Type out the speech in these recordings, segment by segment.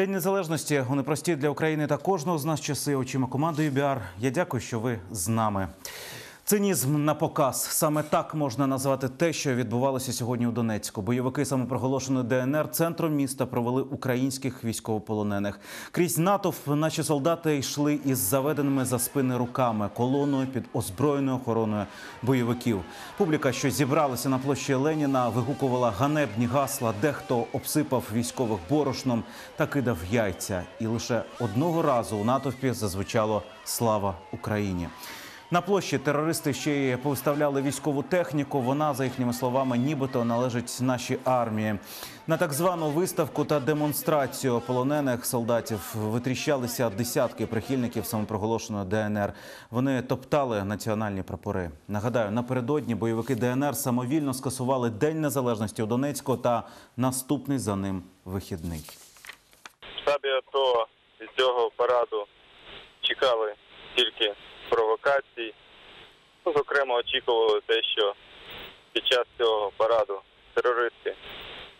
День незалежності у непрості для України та кожного з нас часи очима команди ЮБІАР. Я дякую, що ви з нами. Цинізм на показ саме так можна назвати те, що відбувалося сьогодні у Донецьку. Бойовики самопроголошеної ДНР центром міста провели українських військовополонених. Крізь натовп наші солдати йшли із заведеними за спини руками колоною під озброєною охороною бойовиків. Публіка, що зібралася на площі Леніна, вигукувала ганебні гасла. Дехто обсипав військових борошном та кидав яйця. І лише одного разу у натовпі зазвучало Слава Україні. На площі терористи ще й повиставляли військову техніку. Вона, за їхніми словами, нібито належить нашій армії. На так звану виставку та демонстрацію полонених солдатів витріщалися десятки прихильників самопроголошеної ДНР. Вони топтали національні прапори. Нагадаю, напередодні бойовики ДНР самовільно скасували День Незалежності у Донецьку та наступний за ним вихідний. В штабі АТО від цього параду чекали тільки провокацій. Ну, зокрема, очікували те, що під час цього параду терористи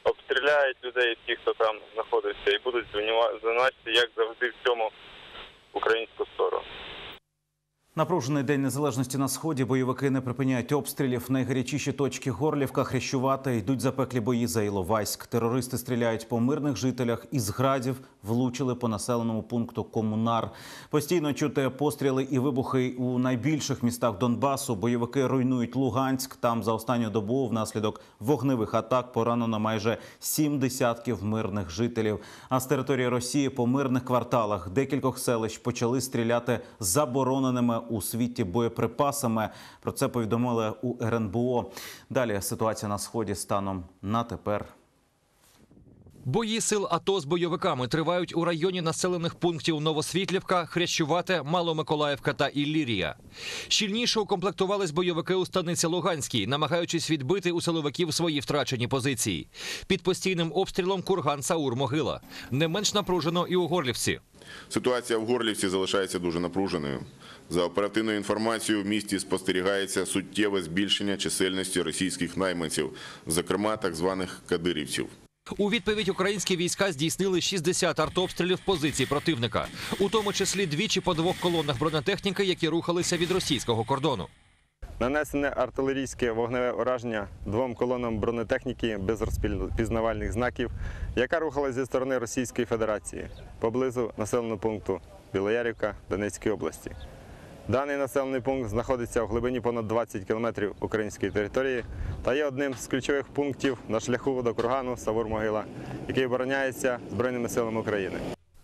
обстріляють людей, всіх, хто там знаходиться, і будуть звинува- як завжди, в цьому українську сторону. Напружений день незалежності на сході. Бойовики не припиняють обстрілів. Найгарячіші точки Горлівка, Хрещувати йдуть запеклі бої за Іловайськ. Терористи стріляють по мирних жителях із градів влучили по населеному пункту Комунар. Постійно чути постріли і вибухи у найбільших містах Донбасу. Бойовики руйнують Луганськ. Там за останню добу внаслідок вогневих атак поранено майже сім десятків мирних жителів. А з території Росії по мирних кварталах декількох селищ почали стріляти забороненими у світі боєприпасами. Про це повідомили у РНБО. Далі ситуація на сході станом на тепер. Бої сил АТО з бойовиками тривають у районі населених пунктів Новосвітлівка, Хрещувате, Маломиколаївка та Іллірія. Щільніше укомплектувались бойовики у станиці Луганській, намагаючись відбити у силовиків свої втрачені позиції. Під постійним обстрілом курган Саур Могила. Не менш напружено і у Горлівці. Ситуація в Горлівці залишається дуже напруженою. За оперативною інформацією, в місті спостерігається суттєве збільшення чисельності російських найманців, зокрема так званих кадирівців. У відповідь українські війська здійснили 60 артобстрілів позицій противника, у тому числі двічі по двох колонах бронетехніки, які рухалися від російського кордону. Нанесене артилерійське вогневе ураження двом колонам бронетехніки без розпізнавальних знаків, яка рухалася зі сторони Російської Федерації поблизу населеного пункту Білоярівка Донецької області. Даний населений пункт знаходиться в глибині понад 20 кілометрів української території та є одним з ключових пунктів на шляху до кургану Савур-Могила, який обороняється Збройними силами України.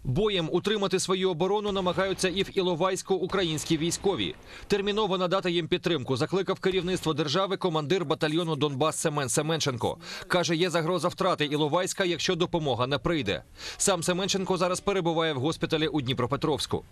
Боєм утримати свою оборону намагаються і в Іловайську українські військові. Терміново надати їм підтримку. Закликав керівництво держави командир батальйону Донбас Семен Семенченко. Каже, є загроза втрати Іловайська, якщо допомога не прийде. Сам Семенченко зараз перебуває в госпіталі у Дніпропетровську.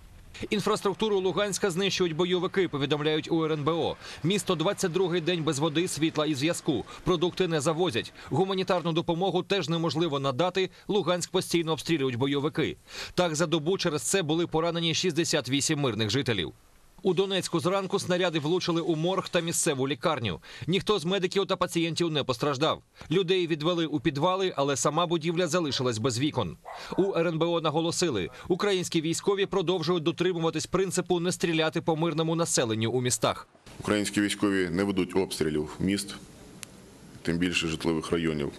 Інфраструктуру Луганська знищують бойовики, повідомляють у РНБО. Місто 22-й день без води, світла і зв'язку. Продукти не завозять. Гуманітарну допомогу теж неможливо надати. Луганськ постійно обстрілюють бойовики. Так за добу через це були поранені 68 мирних жителів. У Донецьку зранку снаряди влучили у морг та місцеву лікарню. Ніхто з медиків та пацієнтів не постраждав. Людей відвели у підвали, але сама будівля залишилась без вікон. У РНБО наголосили, українські військові продовжують дотримуватись принципу не стріляти по мирному населенню у містах. Українські військові не ведуть обстрілів міст, тим більше житлових районів.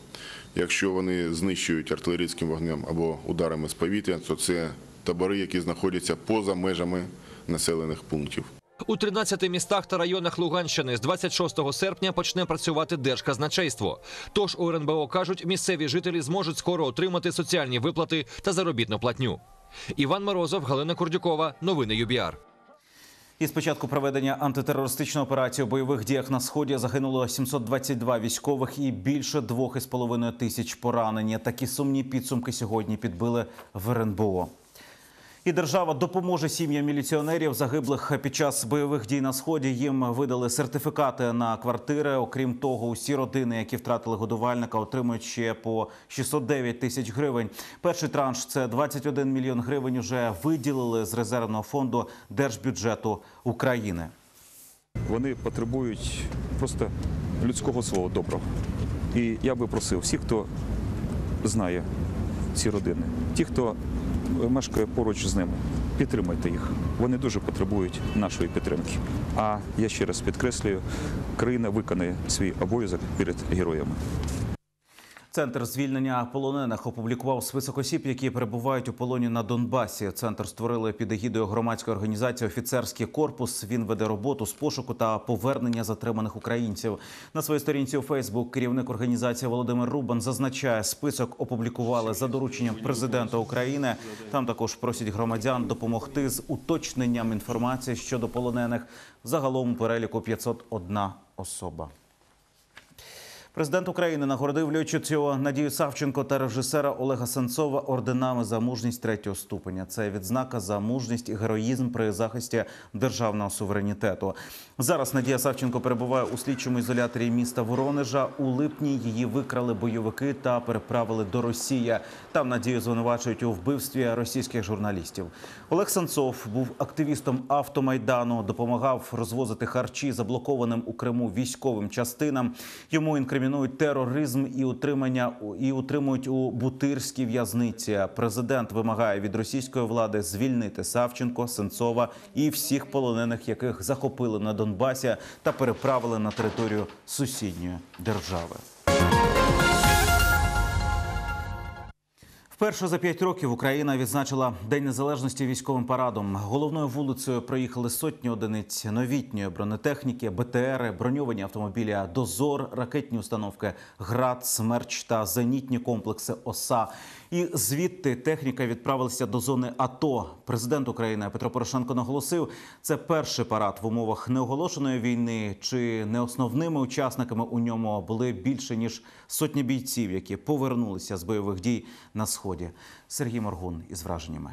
Якщо вони знищують артилерійським вогнем або ударами з повітря, то це табори, які знаходяться поза межами населених пунктів. У 13 містах та районах Луганщини з 26 серпня почне працювати Держказначейство. Тож у РНБО кажуть, місцеві жителі зможуть скоро отримати соціальні виплати та заробітну платню. Іван Морозов, Галина Курдюкова, новини ЮБІАР. Із початку проведення антитерористичної операції у бойових діях на сході загинуло 722 військових і більше 2,5 тисяч поранені. Такі сумні підсумки сьогодні підбили в РНБО. І держава допоможе сім'ям міліціонерів загиблих під час бойових дій на сході. Їм видали сертифікати на квартири. Окрім того, усі родини, які втратили годувальника, отримують ще по 609 тисяч гривень. Перший транш це 21 мільйон гривень. Уже виділили з резервного фонду держбюджету України. Вони потребують просто людського слова доброго. І я би просив всіх, хто знає ці родини. Ті, хто мешкає поруч з ними, підтримайте їх. Вони дуже потребують нашої підтримки. А я ще раз підкреслюю, країна виконає свій обов'язок перед героями. Центр звільнення полонених опублікував список осіб, які перебувають у полоні на Донбасі. Центр створили під егідою громадської організації Офіцерський корпус. Він веде роботу з пошуку та повернення затриманих українців. На своїй сторінці у Фейсбук керівник організації Володимир Рубан зазначає, список опублікували за дорученням президента України. Там також просять громадян допомогти з уточненням інформації щодо полонених. Загалом у переліку 501 особа. Президент України нагородив льотчицю Надію Савченко та режисера Олега Сенцова орденами за мужність третього ступеня. Це відзнака за мужність і героїзм при захисті державного суверенітету. Зараз Надія Савченко перебуває у слідчому ізоляторі міста Воронежа. У липні її викрали бойовики та переправили до Росії. Там Надію звинувачують у вбивстві російських журналістів. Олег Сенцов був активістом автомайдану, допомагав розвозити харчі заблокованим у Криму військовим частинам. Йому інкримінують тероризм і утримання і утримують у бутирській в'язниці. Президент вимагає від російської влади звільнити Савченко, Сенцова і всіх полонених, яких захопили на Донбасі та переправили на територію сусідньої держави. Вперше за п'ять років Україна відзначила День Незалежності військовим парадом. Головною вулицею проїхали сотні одиниць новітньої бронетехніки, БТРи, броньовані автомобілі «Дозор», ракетні установки «Град», «Смерч» та зенітні комплекси «Оса». І звідти техніка відправилася до зони АТО. Президент України Петро Порошенко наголосив, це перший парад в умовах неоголошеної війни. Чи не основними учасниками у ньому були більше ніж сотні бійців, які повернулися з бойових дій на сході. Сергій Моргун із враженнями.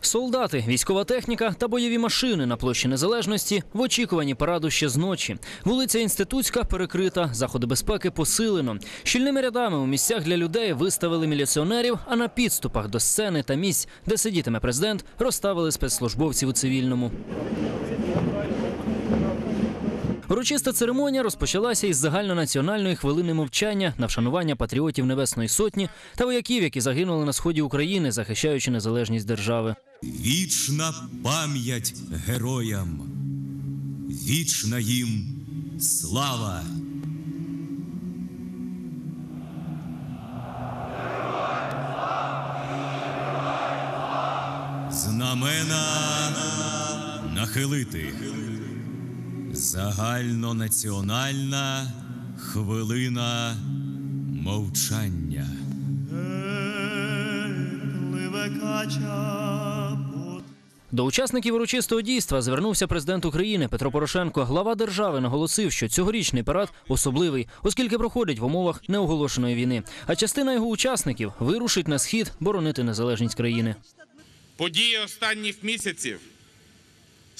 Солдати, військова техніка та бойові машини на площі Незалежності в очікуванні параду ще з ночі. Вулиця Інститутська перекрита, заходи безпеки посилено. Щільними рядами у місцях для людей виставили міліціонерів, а на підступах до сцени та місць, де сидітиме президент, розставили спецслужбовців у цивільному. Урочиста церемонія розпочалася із загальнонаціональної хвилини мовчання на вшанування патріотів Небесної Сотні та вояків, які загинули на сході України, захищаючи незалежність держави. Вічна пам'ять героям, вічна їм слава. Знамена нахилити. Загальнонаціональна хвилина мовчання. До учасників урочистого дійства звернувся президент України Петро Порошенко. Глава держави наголосив, що цьогорічний парад особливий, оскільки проходить в умовах неоголошеної війни. А частина його учасників вирушить на схід боронити незалежність країни. Події останніх місяців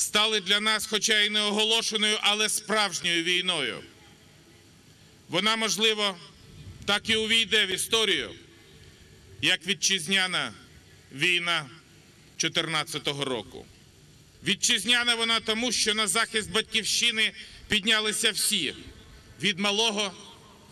стали для нас, хоча й не оголошеною, але справжньою війною. Вона, можливо, так і увійде в історію, як вітчизняна війна 2014 року. Вітчизняна вона тому, що на захист батьківщини піднялися всі від малого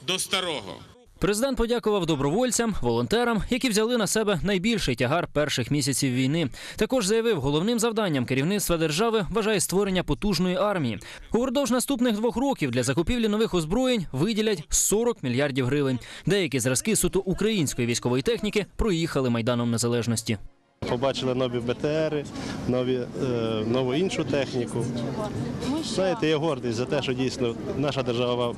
до старого. Президент подякував добровольцям, волонтерам, які взяли на себе найбільший тягар перших місяців війни. Також заявив, головним завданням керівництва держави вважає створення потужної армії. Упродовж наступних двох років для закупівлі нових озброєнь виділять 40 мільярдів гривень. Деякі зразки суто української військової техніки проїхали майданом незалежності. Побачили нові БТРи, нові, е, нову іншу техніку. Знаєте, я гордий за те, що дійсно наша держава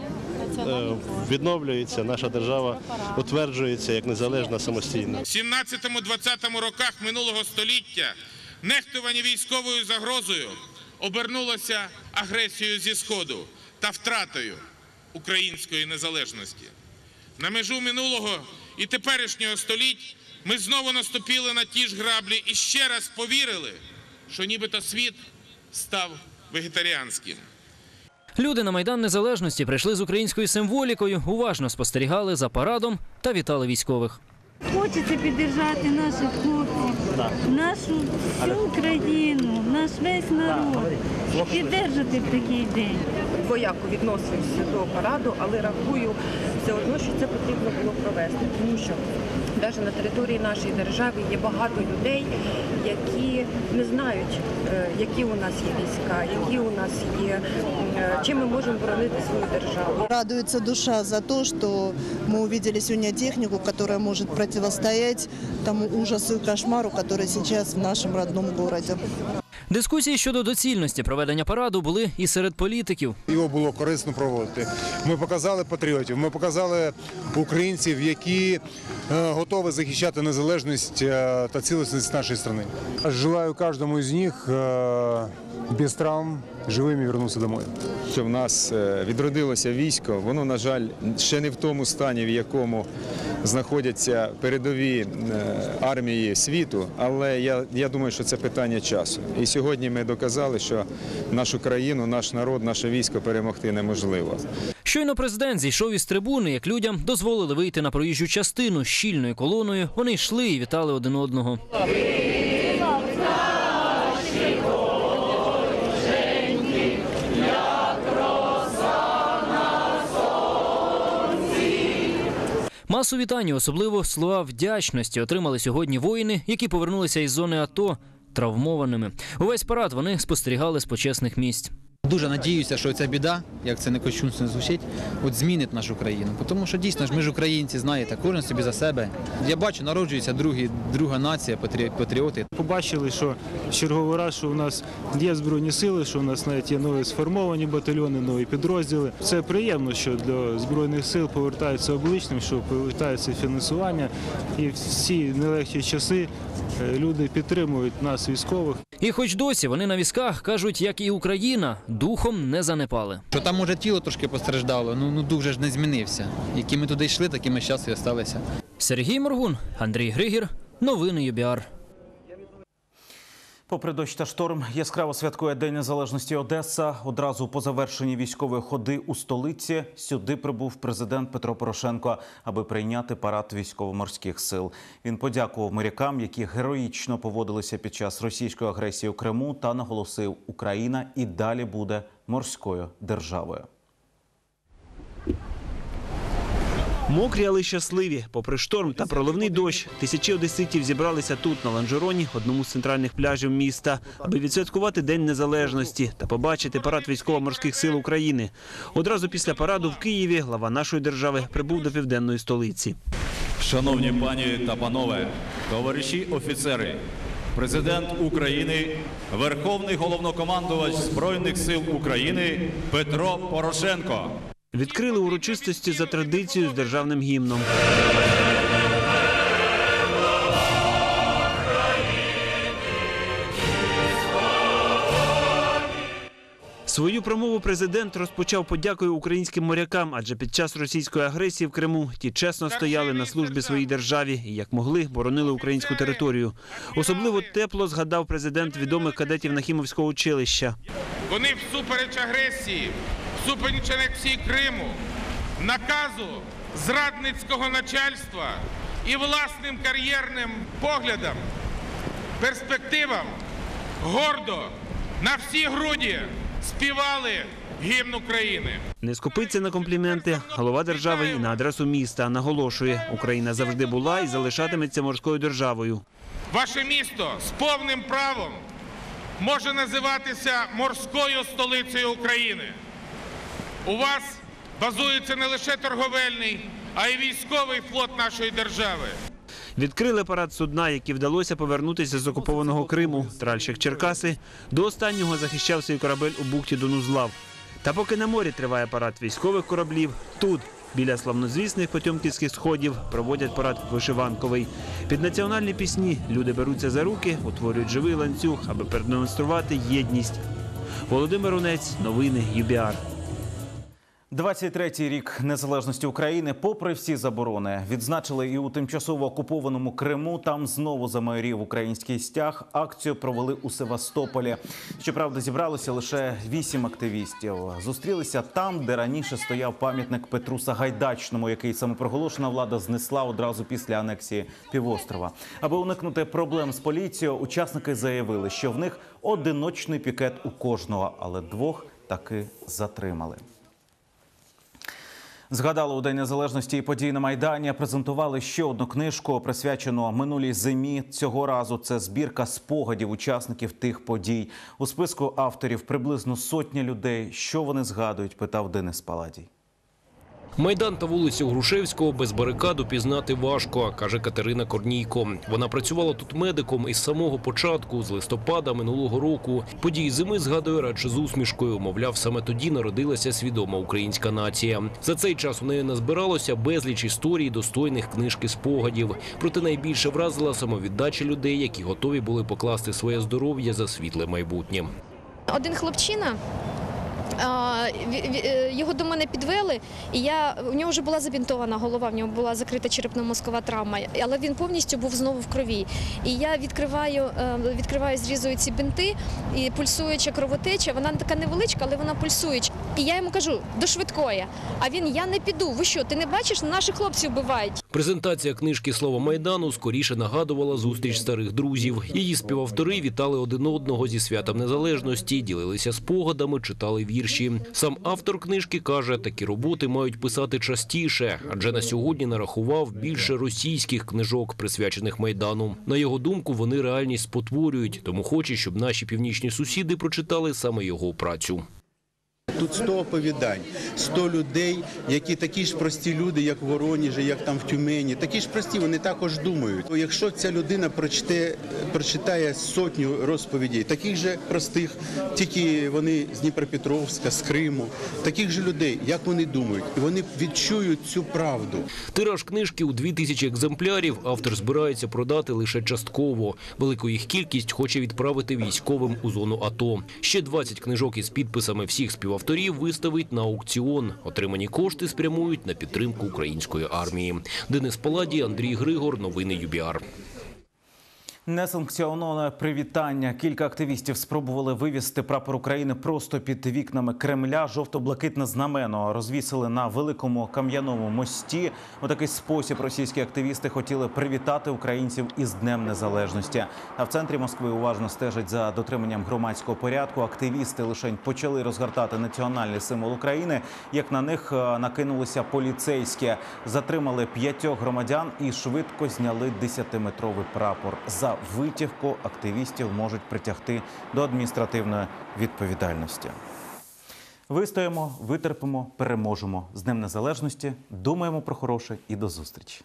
відновлюється, наша держава утверджується як незалежна самостійна. В 17-20 роках минулого століття нехтування військовою загрозою обернулося агресією зі Сходу та втратою української незалежності. На межу минулого і теперішнього століть ми знову наступили на ті ж граблі і ще раз повірили, що нібито світ став вегетаріанським. Люди на майдан незалежності прийшли з українською символікою, уважно спостерігали за парадом та вітали військових. Хочеться підтримати наших хлопців, нашу всю Україну, наш весь народ. Підтримати в такий день. двояко відносився до параду, але рахую все одно, що це потрібно було провести, тому що навіть на території нашої держави є багато людей, які не знають, е, які у нас є війська, які у нас є, е, чим ми можемо боронити свою державу. Радуется душа за то, что мы увидели сегодня технику, которая может противостоять тому ужасу и кошмару, который сейчас в нашем родном городе. Дискусії щодо доцільності проведення параду були і серед політиків. Його було корисно проводити. Ми показали патріотів, ми показали українців, які е, готові захищати незалежність е, та цілісність нашої країни. Желаю кожному з них е, без травм живими повернутися домой. що в нас відродилося військо, воно, на жаль, ще не в тому стані, в якому знаходяться передові е, армії світу, але я, я думаю, що це питання часу. І сьогодні ми доказали, що нашу країну, наш народ, наше військо перемогти неможливо. Щойно президент зійшов із трибуни, як людям дозволили вийти на проїжджу частину щільною колоною. Вони йшли і вітали один одного. Масу вітань, особливо слова вдячності, отримали сьогодні воїни, які повернулися із зони АТО травмованими. Увесь парад вони спостерігали з почесних місць. Дуже надіюся, що ця біда, як це не кощунственно звучить, от змінить нашу країну. Тому що дійсно ж ми ж українці, знаєте, кожен собі за себе. Я бачу, народжується другі, друга нація, патріоти. Побачили, що черговий раз, що у нас є збройні сили, що у нас навіть є нові сформовані батальйони, нові підрозділи. Це приємно, що до збройних сил повертаються обличним, що повертається фінансування, і всі нелегкі часи е, люди підтримують нас, військових. І хоч досі вони на візках кажуть, як і Україна, духом не занепали. Що там може тіло трошки постраждало, ну, ну дуже ж не змінився. Які ми туди йшли, такими зараз і залишилися. Сергій Моргун, Андрій Григір, новини ЮБІАР. Попри дощ та шторм, яскраво святкує День Незалежності Одеса. Одразу по завершенні військової ходи у столиці сюди прибув президент Петро Порошенко, аби прийняти парад військово-морських сил. Він подякував морякам, які героїчно поводилися під час російської агресії у Криму, та наголосив, Україна і далі буде морською державою. Мокрі, але щасливі. Попри шторм та проливний дощ, тисячі одеситів зібралися тут, на ланжероні, одному з центральних пляжів міста, аби відсвяткувати День Незалежності та побачити парад військово-морських сил України. Одразу після параду в Києві глава нашої держави прибув до південної столиці. Шановні пані та панове, товариші офіцери, президент України, Верховний головнокомандувач Збройних сил України Петро Порошенко. Відкрили урочистості за традицією з державним гімном. Свою промову президент розпочав подякою українським морякам, адже під час російської агресії в Криму ті чесно стояли на службі своїй державі і як могли боронили українську територію. Особливо тепло згадав президент відомих кадетів Нахімовського училища. Вони всупереч агресії, всупереч анексії Криму, наказу зрадницького начальства і власним кар'єрним поглядам, перспективам гордо на всі груді співали гімн України. Не скупиться на компліменти голова держави і на адресу міста. Наголошує, Україна завжди була і залишатиметься морською державою. Ваше місто з повним правом може називатися морською столицею України. У вас базується не лише торговельний, а й військовий флот нашої держави. Відкрили парад судна, які вдалося повернутися з окупованого Криму. Тральщик Черкаси до останнього захищав свій корабель у бухті Донузлав. Та поки на морі триває парад військових кораблів, тут, біля славнозвісних потьомківських сходів, проводять парад вишиванковий. Під національні пісні люди беруться за руки, утворюють живий ланцюг, аби продемонструвати єдність. Володимир Унець, новини ЮБІАР. 23-й рік незалежності України, попри всі заборони, відзначили і у тимчасово окупованому Криму. Там знову замайорів український стяг. Акцію провели у Севастополі. Щоправда, зібралося лише вісім активістів. Зустрілися там, де раніше стояв пам'ятник Петру Сагайдачному, який самопроголошена влада знесла одразу після анексії півострова. Аби уникнути проблем з поліцією, учасники заявили, що в них одиночний пікет у кожного, але двох таки затримали. Згадали у День Незалежності і події на Майдані. Презентували ще одну книжку, присвячену минулій зимі. Цього разу це збірка спогадів учасників тих подій. У списку авторів приблизно сотня людей. Що вони згадують? Питав Денис Паладій. Майдан та вулицю Грушевського без барикаду пізнати важко, каже Катерина Корнійко. Вона працювала тут медиком із самого початку, з листопада минулого року. Події зими згадує радше з усмішкою. Мовляв, саме тоді народилася свідома українська нація. За цей час у неї назбиралося безліч історій, достойних книжки спогадів. Проте найбільше вразила самовіддача людей, які готові були покласти своє здоров'я за світле майбутнє. Один хлопчина. Е, Його до мене підвели, і я у нього вже була забінтована голова, в нього була закрита черепно-мозкова травма, але він повністю був знову в крові. І я відкриваю, е, відкриваю, зрізую ці бинти, і пульсуюча кровотеча, вона така невеличка, але вона пульсуюча. І я йому кажу до швидкої. А він я не піду. Ви що? Ти не бачиш? Наших хлопців вбивають. Презентація книжки Слово Майдану скоріше нагадувала зустріч старих друзів. Її співавтори вітали один одного зі святом незалежності, ділилися спогадами, читали вірші. Сам автор книжки каже, такі роботи мають писати частіше, адже на сьогодні нарахував більше російських книжок, присвячених майдану. На його думку, вони реальність спотворюють, тому хоче, щоб наші північні сусіди прочитали саме його працю. Тут 100 оповідань, 100 людей, які такі ж прості люди, як в Воронежі, як там в Тюмені. Такі ж прості, вони також думають. Якщо ця людина прочте, прочитає сотню розповідей, таких же простих, тільки вони з Дніпропетровська, з Криму, таких же людей, як вони думають, і вони відчують цю правду. Тираж книжки у дві тисячі екземплярів автор збирається продати лише частково. Велику їх кількість хоче відправити військовим у зону АТО. Ще 20 книжок із підписами всіх співавторів виставить на аукціон. Отримані кошти спрямують на підтримку української армії. Денис Паладій, Андрій Григор. Новини ЮБІАР. Несанкціоноване привітання. Кілька активістів спробували вивісти прапор України просто під вікнами Кремля. Жовто-блакитне знамено розвісили на великому кам'яному мості. У такий спосіб російські активісти хотіли привітати українців із Днем Незалежності. А в центрі Москви уважно стежать за дотриманням громадського порядку. Активісти лише почали розгортати національний символ України. Як на них е, накинулися поліцейські, затримали п'ятьох громадян і швидко зняли 10-метровий прапор. За витівку активістів можуть притягти до адміністративної відповідальності. Вистоїмо, витерпимо, переможемо з Днем Незалежності. Думаємо про хороше і до зустрічі.